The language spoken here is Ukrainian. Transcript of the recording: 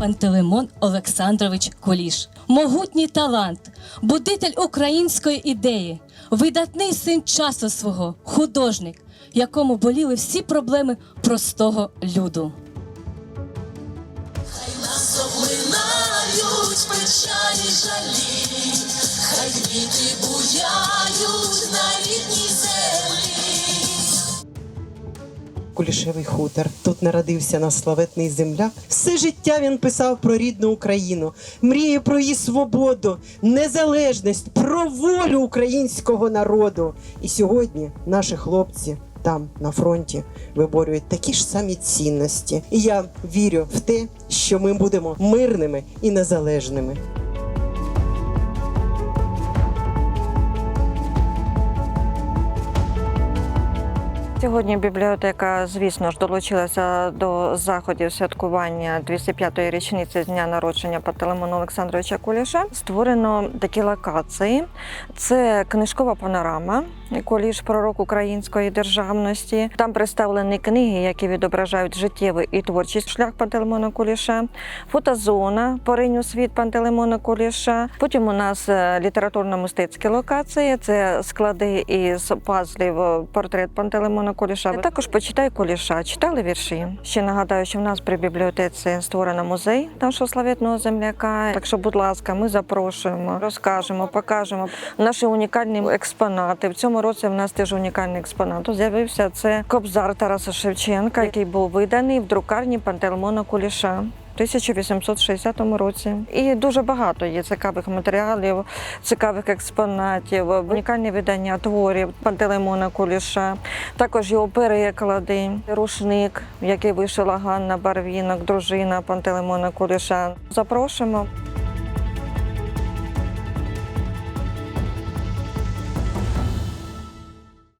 Пантелеймон Олександрович Куліш. Могутній талант, будитель української ідеї, видатний син часу свого, художник, якому боліли всі проблеми простого люду. Минають печалі жалі, хай Кулішевий хутор. Тут народився наш славетний земляк. Все життя він писав про рідну Україну, мріє про її свободу, незалежність, про волю українського народу. І сьогодні наші хлопці там на фронті виборюють такі ж самі цінності. І я вірю в те, що ми будемо мирними і незалежними. Сьогодні бібліотека, звісно ж, долучилася до заходів святкування 205-ї річниці з дня народження Пантелеймона Олександровича Куліша. Створено такі локації. Це книжкова панорама. Куліш пророк української державності. Там представлені книги, які відображають життєвий і творчий шлях Пантелеймона Куліша, фотозона Поринь світ Пантелеймона Куліша. Потім у нас е, літературно-мистецькі локації. Це склади із пазлів портрет Пантелеймона Куліша. Також почитай Куліша. Читали вірші. Ще нагадаю, що в нас при бібліотеці створено музей нашого славетного земляка. Так що, будь ласка, ми запрошуємо, розкажемо, покажемо наші унікальні експонати. В цьому році в нас теж унікальний експонат. З'явився це кобзар Тараса Шевченка, який був виданий в друкарні Пантелеймона Куліша. У 1860 році і дуже багато є цікавих матеріалів, цікавих експонатів, унікальні видання творів Пантелеймона Куліша, також його переклади, рушник, який вишила Ганна Барвінок, дружина Пантелеймона Куліша. Запрошуємо.